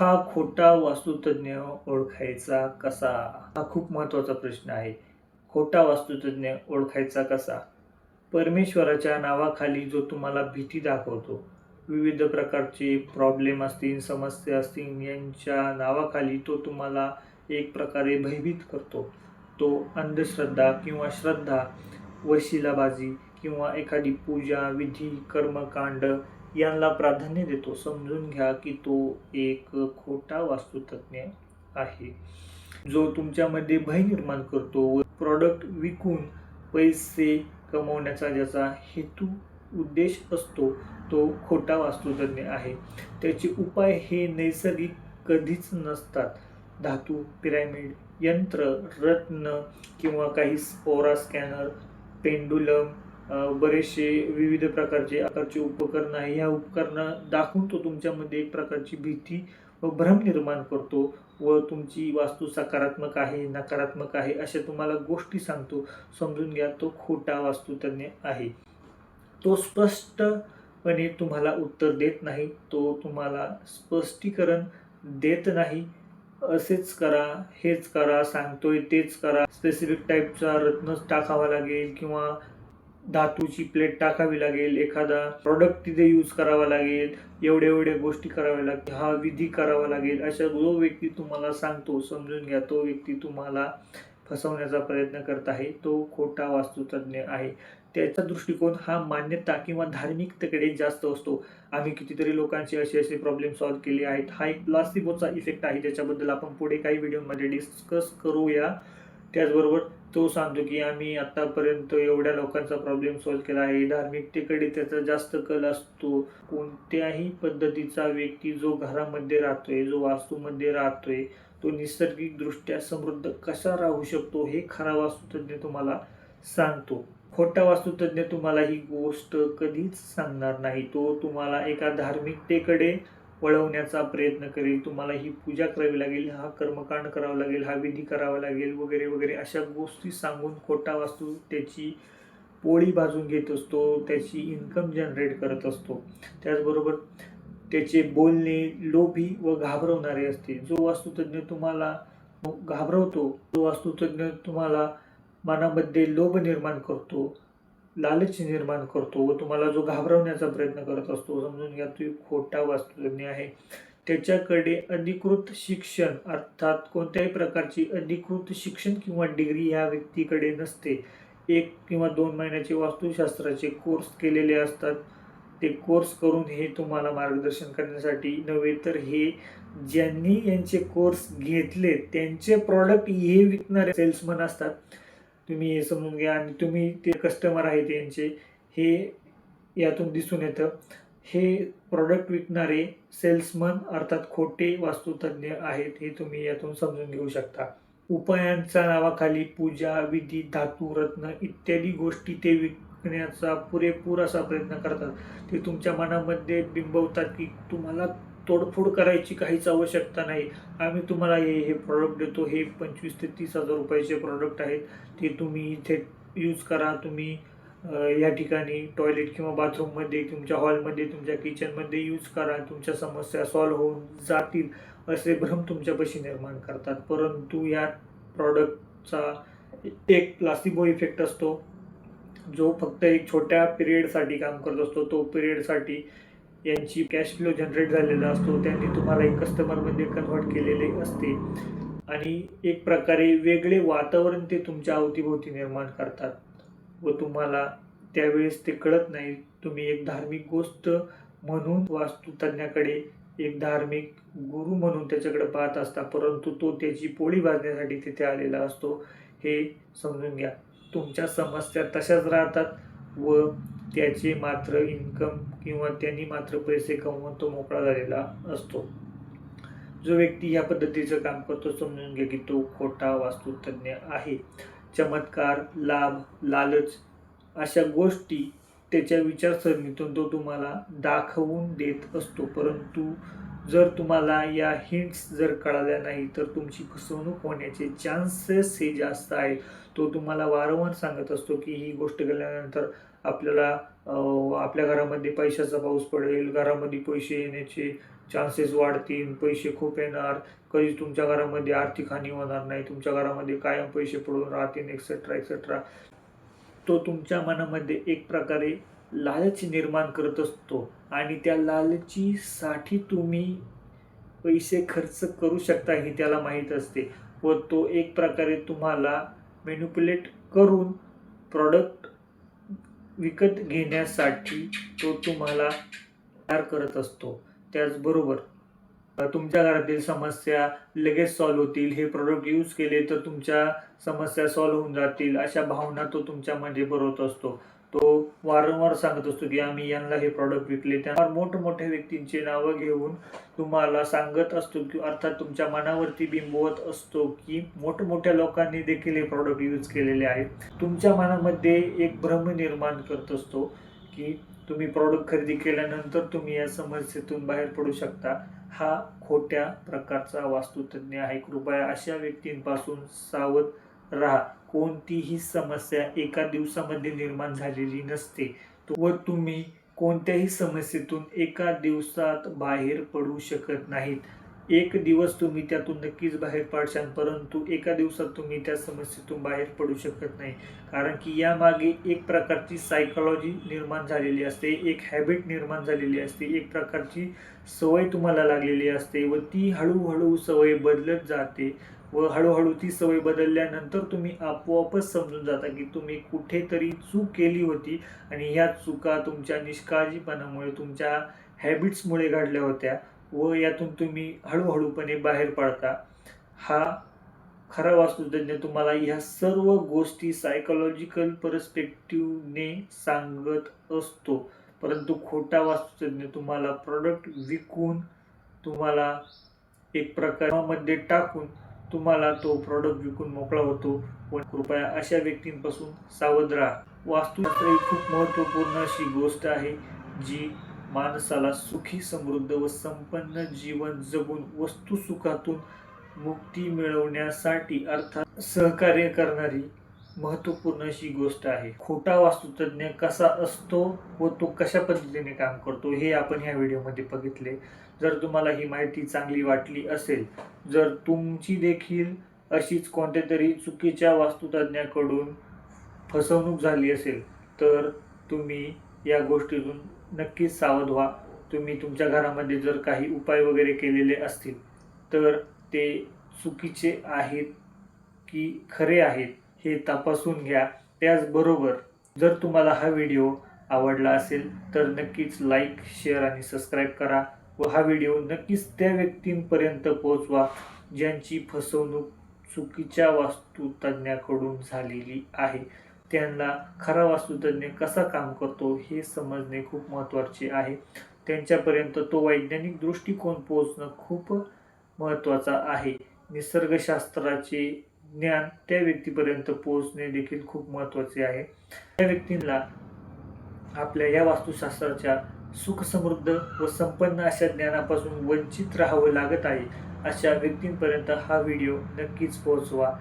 हा खोटा वास्तुतज्ञ ओळखायचा कसा? हा खूप महत्त्वाचा प्रश्न आहे. खोटा वास्तुतज्ञ ओळखायचा कसा? परमेश्वराच्या नावाखाली जो तुम्हाला भीती दाखवतो विविध प्रकारचे प्रॉब्लेम असतील समस्या असतील यांच्या नावाखाली तो तुम्हाला एक प्रकारे भयभीत करतो. तो अंधश्रद्धा किंवा श्रद्धा वशिलाबाजी किंवा एखादी पूजा विधी कर्मकांड यांना प्राधान्य देतो. समजून घ्या की तो एक खोटा वास्तुतज्ञ आहे. जो तुमच्यामध्ये भय निर्माण करतो व प्रॉडक्ट विकून पैसे कमवण्याचा ज्याचा हेतू उद्देश असतो तो खोटा वास्तुतज्ञ आहे. त्याचे उपाय हे नैसर्गिक कधीच नसतात. धातू पिरॅमिड यंत्र रत्न किंवा काही स्पोरा स्कॅनर पेंडुलम बरेचसे विविध प्रकारचे आकारचे उपकरणं आहे. ह्या उपकरणं दाखवून तो तुमच्यामध्ये एक प्रकारची भीती व भ्रम निर्माण करतो व तुमची वास्तू सकारात्मक आहे नकारात्मक आहे अशा तुम्हाला गोष्टी सांगतो. समजून घ्या तो खोटा वास्तुतज्ञ आहे. तो स्पष्टपणे तुम्हाला उत्तर देत नाही तो तुम्हाला स्पष्टीकरण देत नाही. असेच करा हेच करा सांगतोय तेच करा. स्पेसिफिक टाईपचा रत्नच टाकावा लागेल किंवा धातूची प्लेट टाकावी लागेल एखादा प्रॉडक्ट तिथे यूज करावा लागेल एवढ्या एवढ्या गोष्टी कराव्या लागतील हा विधी करावा लागेल अशा जो व्यक्ती तुम्हाला सांगतो समजून घ्या तो व्यक्ती तुम्हाला फसवण्याचा प्रयत्न करत आहे तो खोटा वास्तुतज्ञ आहे. त्याचा दृष्टिकोन हा मान्यता किंवा धार्मिकतेकडे जास्त असतो. आम्ही कितीतरी लोकांचे असे असे प्रॉब्लेम सॉल्व्ह केले आहेत. हा एक प्लास्टिकोचा इफेक्ट आहे त्याच्याबद्दल आपण पुढे काही व्हिडिओमध्ये डिस्कस करूया. त्याचबरोबर तो सांगतो की आम्ही आतापर्यंत एवढ्या लोकांचा प्रॉब्लेम सॉल्व्ह केला आहे. धार्मिकतेकडे त्याचा जास्त कल असतो. कोणत्याही पद्धतीचा व्यक्ती जो घरामध्ये राहतोय जो वास्तूमध्ये राहतोय तो नैसर्गिकदृष्ट्या समृद्ध कसा राहू शकतो हे खरा वास्तुतज्ञ तुम्हाला सांगतो. खोटा वास्तुतज्ञ तुम्हाला ही गोष्ट कधीच सांगणार नाही. तो तुम्हाला एका धार्मिकतेकडे वळवण्याचा प्रयत्न करेल तुम्हाला ही पूजा करावी लागेल हा कर्मकांड करावा लागेल हा विधी करावा लागेल वगैरे वगैरे अशा गोष्टी सांगून खोटा वास्तू त्याची पोळी भाजून घेत असतो त्याची इन्कम जनरेट करत असतो. त्याचबरोबर त्याचे बोलणे लोभी व घाबरवणारे असते. जो वास्तुतज्ञ तुम्हाला घाबरवतो तो वास्तुतज्ञ तुम्हाला मनामध्ये लोभ निर्माण करतो. लालच निर्माण करतो व तुम्हाला जो घाबरवण्याचा प्रयत्न करत असतो समजून घ्या तो खोटा वास्तुज्ञ आहे. त्याच्याकडे अधिकृत शिक्षण अर्थात कोणत्याही प्रकारची अधिकृत शिक्षण किंवा डिग्री ह्या व्यक्तीकडे नसते. एक किंवा दोन महिन्याचे वास्तुशास्त्राचे कोर्स केलेले असतात. ते कोर्स करून हे तुम्हाला मार्गदर्शन करण्यासाठी नव्हे तर हे ज्यांनी यांचे कोर्स घेतले त्यांचे प्रॉडक्ट हे विकणारे सेल्समन असतात. तुम्ही हे समजून घ्या आणि तुम्ही ते कस्टमर आहेत यांचे हे यातून दिसून येतं. हे प्रॉडक्ट विकणारे सेल्समन अर्थात खोटे वास्तुतज्ञ आहेत हे तुम्ही यातून समजून घेऊ शकता. उपायांच्या नावाखाली पूजा विधी धातू रत्न इत्यादी गोष्टी ते विकण्याचा पुरेपूर असा प्रयत्न करतात. ते तुमच्या मनामध्ये बिंबवतात की तुम्हाला तोडफोड करायची काहीच आवश्यकता नाही. आम्ही तुम्हाला हे हे प्रॉडक्ट देतो. हे पंचवीस ते तीस हजार रुपयाचे प्रॉडक्ट आहेत. ते तुम्ही इथे यूज करा. तुम्ही या ठिकाणी टॉयलेट किंवा बाथरूममध्ये तुमच्या हॉलमध्ये तुमच्या किचनमध्ये यूज करा. तुमच्या समस्या सॉल्व्ह होऊन जातील असे भ्रम तुमच्यापाशी निर्माण करतात. परंतु या प्रॉडक्टचा एक प्लासिबो इफेक्ट असतो. जो फक्त एक छोट्या पिरियडसाठी काम करत असतो तो पिरियडसाठी यांची कॅश फ्लो जनरेट झालेला असतो. त्यांनी तुम्हाला एक कस्टमरमध्ये कन्व्हर्ट केलेले असते. आणि एक प्रकारे वेगळे वातावरण ते तुमच्या अवतीभोवती निर्माण करतात. व तुम्हाला त्यावेळेस ते कळत नाही. तुम्ही एक धार्मिक गोष्ट म्हणून वास्तुतज्ञाकडे एक धार्मिक गुरु म्हणून त्याच्याकडे पाहत असता परंतु तो त्याची पोळी भाजण्यासाठी तिथे आलेला असतो. हे समजून घ्या. तुमच्या समस्या तशाच राहतात व त्याचे मात्र इन्कम किंवा त्यांनी मात्र पैसे कमवून तो मोकळा झालेला असतो. जो व्यक्ती या पद्धतीचं काम करतो समजून घ्या की तो खोटा वास्तुतज्ञ आहे. चमत्कार लाभ लालच अशा गोष्टी त्याच्या विचारसरणीतून तो तुम्हाला दाखवून देत असतो. परंतु जर तुम्हाला या हिंट्स जर कळाल्या नाही तर तुमची फसवणूक होण्याचे चान्सेस हे जास्त आहे तो तुम्हाला वारंवार सांगत असतो की ही गोष्ट केल्यानंतर आपल्याला आपल्या घरामध्ये पैशाचा पाऊस पडेल घरामध्ये पैसे येण्याचे चान्सेस वाढतील पैसे खूप येणार कधीच तुमच्या घरामध्ये आर्थिक हानी होणार नाही तुमच्या घरामध्ये कायम पैसे पडून राहतील एक्सेट्रा एक्सेट्रा तो तुमच्या मनामध्ये एक प्रकारे लालच निर्माण करत असतो आणि त्या लालचीसाठी तुम्ही पैसे खर्च करू शकता हे त्याला माहीत असते व तो एक प्रकारे तुम्हाला मॅन्युपुलेट करून प्रॉडक्ट विकत घेण्यासाठी तो तुम्हाला तयार करत असतो. त्याचबरोबर तुमच्या घरातील समस्या लगेच सॉल्व्ह होतील. हे प्रोडक्ट यूज केले तर तुमच्या समस्या सॉल्व्ह होऊन जातील. अशा भावना तो तुमच्यामध्ये बरवत असतो. तो वारंवार सांगत असतो की आम्ही यांना हे प्रॉडक्ट विकले. त्यावर मोठमोठ्या व्यक्तींची नावं घेऊन तुम्हाला सांगत असतो की अर्थात तुमच्या मनावरती बिंबवत असतो की मोठमोठ्या लोकांनी देखील हे प्रॉडक्ट यूज केलेले आहेत तुमच्या मनामध्ये एक भ्रम निर्माण करत असतो की तुम्ही प्रॉडक्ट खरेदी केल्यानंतर तुम्ही या समस्येतून बाहेर पडू शकता. हा खोट्या प्रकारचा वास्तुतज्ञ आहे. कृपया अशा व्यक्तींपासून सावध राहा. कोणतीही समस्या एका दिवसामध्ये निर्माण झालेली नसते. व तुम्ही कोणत्याही समस्येतून एका दिवसात बाहेर पडू शकत नाहीत. एक दिवस तुम्ही त्यातून नक्कीच बाहेर पडशाल परंतु एका दिवसात तुम्ही त्या समस्येतून बाहेर पडू शकत नाही. कारण की यामागे एक प्रकारची सायकोलॉजी निर्माण झालेली असते एक हॅबिट निर्माण झालेली असते एक प्रकारची सवय तुम्हाला लागलेली असते व ती हळूहळू सवय बदलत जाते व हळूहळू ती सवय बदलल्यानंतर तुम्ही आपोआपच समजून जाता की तुम्ही कुठेतरी चूक केली होती आणि ह्या चुका तुमच्या निष्काळजीपणामुळे तुमच्या हॅबिट्समुळे घडल्या होत्या. व यातून तुम्ही हळूहळूपणे बाहेर पडता. हा खरा वास्तुतज्ञ तुम्हाला ह्या सर्व गोष्टी सायकोलॉजिकल परस्पेक्टिवने सांगत असतो. परंतु खोटा वास्तुतज्ञ तुम्हाला प्रॉडक्ट विकून तुम्हाला एक प्रकारामध्ये टाकून तुम्हाला तो प्रॉडक्ट विकून मोकळा होतो. पण कृपया अशा व्यक्तींपासून सावध राहा. वास्तुशास्त्र ही खूप महत्त्वपूर्ण अशी गोष्ट आहे जी माणसाला सुखी समृद्ध व संपन्न जीवन जगून वस्तुसुखातून मुक्ती मिळवण्यासाठी अर्थात सहकार्य करणारी महत्त्वपूर्ण अशी गोष्ट आहे. खोटा वास्तुतज्ञ कसा असतो व तो कशा पद्धतीने काम करतो हे आपण ह्या व्हिडिओमध्ये बघितले. जर तुम्हाला ही माहिती चांगली वाटली असेल जर तुमची देखील अशीच कोणत्या तरी चुकीच्या वास्तुतज्ञाकडून फसवणूक झाली असेल तर तुम्ही या गोष्टीतून नक्कीच सावध व्हा. तुम्ही तुमच्या घरामध्ये जर काही उपाय वगैरे केलेले असतील तर ते चुकीचे आहेत की खरे आहेत हे तपासून घ्या. त्याचबरोबर जर तुम्हाला हा व्हिडिओ आवडला असेल तर नक्कीच लाईक शेअर आणि सबस्क्राईब करा व हा व्हिडिओ नक्कीच त्या व्यक्तींपर्यंत पोहोचवा ज्यांची फसवणूक चुकीच्या वास्तुतज्ञाकडून झालेली आहे. त्यांना खरा वास्तुतज्ञ कसा काम करतो हे समजणे खूप महत्त्वाचे आहे. त्यांच्यापर्यंत तो वैज्ञानिक दृष्टिकोन पोहोचणं खूप महत्त्वाचा आहे. निसर्गशास्त्राचे ज्ञान त्या व्यक्तीपर्यंत पोहोचणे देखील खूप महत्त्वाचे आहे. त्या व्यक्तींना आपल्या या वास्तुशास्त्राच्या सुखसमृद्ध व संपन्न अशा ज्ञानापासून वंचित राहावं लागत आहे अशा व्यक्तींपर्यंत हा व्हिडिओ नक्कीच पोहोचवा.